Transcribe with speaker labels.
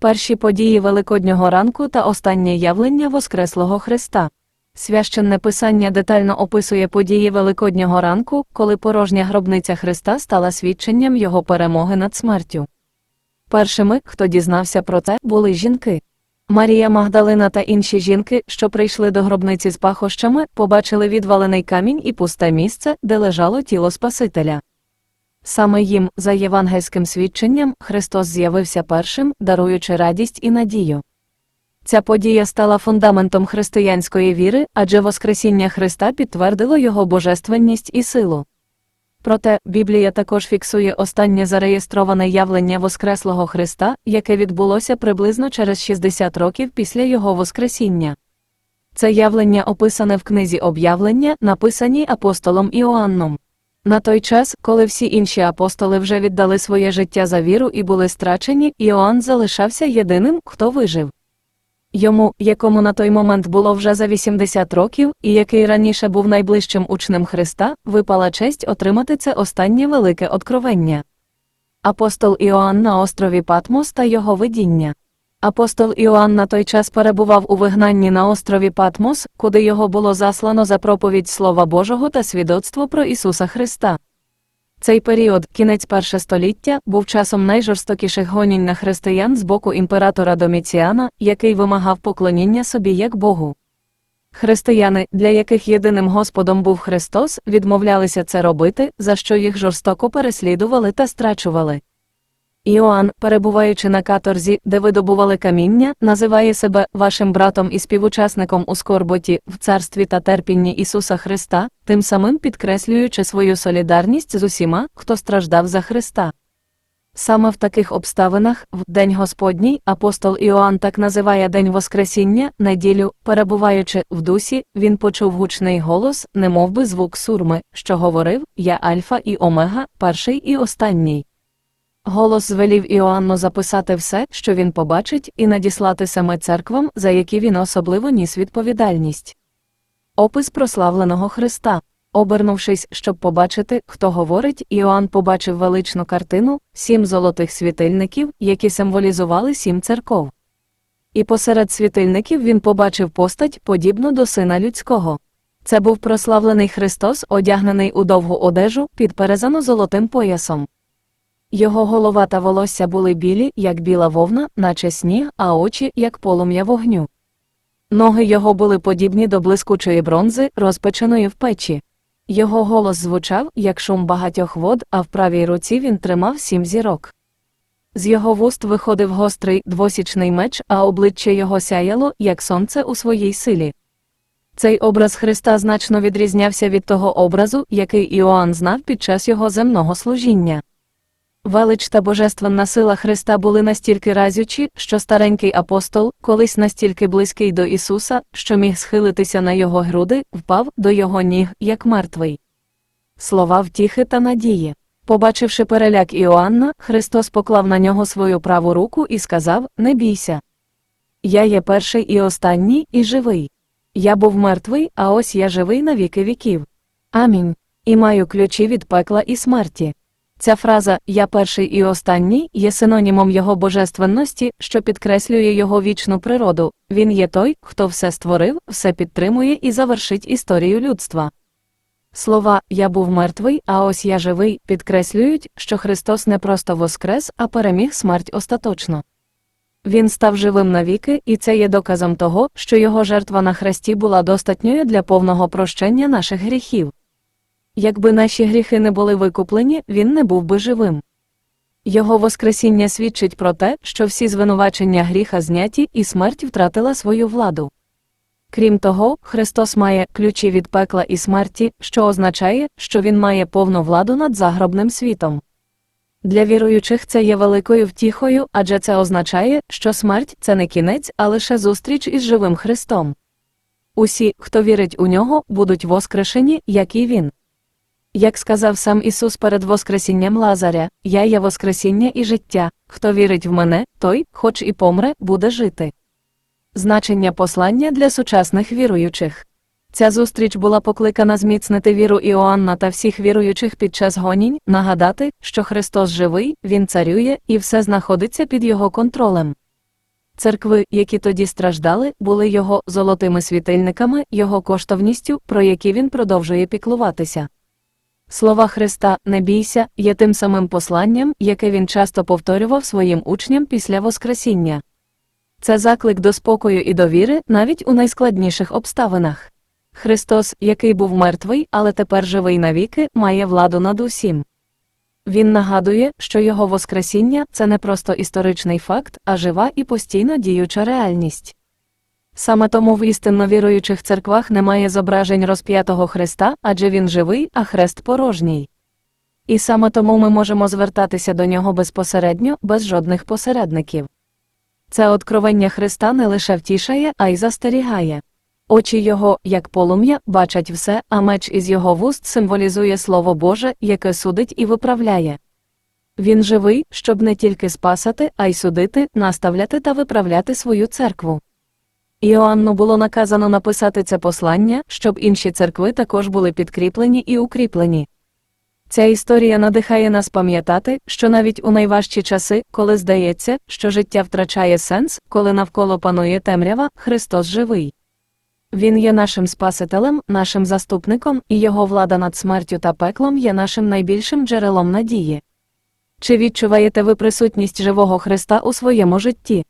Speaker 1: Перші події Великоднього ранку та останнє явлення Воскреслого Христа. Священне писання детально описує події Великоднього ранку, коли порожня гробниця Христа стала свідченням його перемоги над смертю. Першими, хто дізнався про це, були жінки. Марія Магдалина та інші жінки, що прийшли до гробниці з пахощами, побачили відвалений камінь і пусте місце, де лежало тіло Спасителя. Саме їм, за євангельським свідченням, Христос з'явився першим, даруючи радість і надію. Ця подія стала фундаментом християнської віри, адже Воскресіння Христа підтвердило його божественність і силу. Проте Біблія також фіксує останнє зареєстроване явлення Воскреслого Христа, яке відбулося приблизно через 60 років після його Воскресіння. Це явлення описане в книзі об'явлення, написаній апостолом Іоанном. На той час, коли всі інші апостоли вже віддали своє життя за віру і були страчені, Іоанн залишався єдиним, хто вижив. Йому, якому на той момент було вже за 80 років, і який раніше був найближчим учнем Христа, випала честь отримати це останнє велике откровення. Апостол Іоанн на острові Патмос та його видіння. Апостол Іоанн на той час перебував у вигнанні на острові Патмос, куди його було заслано за проповідь Слова Божого та свідоцтво про Ісуса Христа. Цей період, кінець перше століття, був часом найжорстокіших гонінь на християн з боку імператора Доміціана, який вимагав поклоніння собі як Богу. Християни, для яких єдиним Господом був Христос, відмовлялися це робити, за що їх жорстоко переслідували та страчували. Іоанн, перебуваючи на каторзі, де видобували каміння, називає себе вашим братом і співучасником у скорботі, в царстві та терпінні Ісуса Христа, тим самим підкреслюючи свою солідарність з усіма, хто страждав за Христа. Саме в таких обставинах, в День Господній, апостол Іоанн так називає День Воскресіння, неділю, перебуваючи в дусі, він почув гучний голос, немовби звук сурми, що говорив Я Альфа і Омега, перший і останній. Голос звелів Іоанну записати все, що він побачить, і надіслати саме церквам, за які він особливо ніс відповідальність. Опис прославленого Христа. Обернувшись, щоб побачити, хто говорить, Іоанн побачив величну картину сім золотих світильників, які символізували сім церков. І посеред світильників він побачив постать, подібну до сина людського. Це був прославлений Христос, одягнений у довгу одежу, підперезану золотим поясом. Його голова та волосся були білі, як біла вовна, наче сніг, а очі, як полум'я вогню. Ноги його були подібні до блискучої бронзи, розпеченої в печі. Його голос звучав, як шум багатьох вод, а в правій руці він тримав сім зірок. З його вуст виходив гострий двосічний меч, а обличчя його сяяло, як сонце у своїй силі. Цей образ Христа значно відрізнявся від того образу, який Іоанн знав під час його земного служіння. Велич та божественна сила Христа були настільки разючі, що старенький апостол, колись настільки близький до Ісуса, що міг схилитися на його груди, впав до його ніг, як мертвий. Слова втіхи та надії. Побачивши переляк Іоанна, Христос поклав на нього свою праву руку і сказав: Не бійся. Я є перший і останній, і живий. Я був мертвий, а ось я живий на віки віків. Амінь. І маю ключі від пекла і смерті. Ця фраза Я перший і останній є синонімом його божественності, що підкреслює його вічну природу. Він є той, хто все створив, все підтримує і завершить історію людства. Слова Я був мертвий, а ось я живий підкреслюють, що Христос не просто воскрес, а переміг смерть остаточно. Він став живим навіки, і це є доказом того, що його жертва на хресті була достатньою для повного прощення наших гріхів. Якби наші гріхи не були викуплені, він не був би живим. Його Воскресіння свідчить про те, що всі звинувачення гріха зняті і смерть втратила свою владу. Крім того, Христос має ключі від пекла і смерті, що означає, що Він має повну владу над загробним світом. Для віруючих це є великою втіхою, адже це означає, що смерть це не кінець, а лише зустріч із живим Христом. Усі, хто вірить у нього, будуть воскрешені, як і він. Як сказав сам Ісус перед Воскресінням Лазаря, Я є Воскресіння і життя, хто вірить в мене, той, хоч і помре, буде жити. Значення послання для сучасних віруючих. Ця зустріч була покликана зміцнити віру Іоанна та всіх віруючих під час гонінь, нагадати, що Христос живий, Він царює і все знаходиться під його контролем. Церкви, які тоді страждали, були його золотими світильниками, його коштовністю, про які він продовжує піклуватися. Слова Христа не бійся є тим самим посланням, яке він часто повторював своїм учням після Воскресіння. Це заклик до спокою і довіри навіть у найскладніших обставинах. Христос, який був мертвий, але тепер живий навіки, має владу над усім. Він нагадує, що його Воскресіння це не просто історичний факт, а жива і постійно діюча реальність. Саме тому в істинно віруючих церквах немає зображень розп'ятого Христа, адже він живий, а хрест порожній. І саме тому ми можемо звертатися до нього безпосередньо, без жодних посередників. Це откровення Христа не лише втішає, а й застерігає. Очі його, як полум'я, бачать все, а меч із його вуст символізує Слово Боже, яке судить і виправляє. Він живий, щоб не тільки спасати, а й судити, наставляти та виправляти свою церкву. Іоанну було наказано написати це послання, щоб інші церкви також були підкріплені і укріплені. Ця історія надихає нас пам'ятати, що навіть у найважчі часи, коли здається, що життя втрачає сенс, коли навколо панує темрява, Христос живий. Він є нашим Спасителем, нашим заступником, і його влада над смертю та пеклом є нашим найбільшим джерелом надії. Чи відчуваєте ви присутність живого Христа у своєму житті?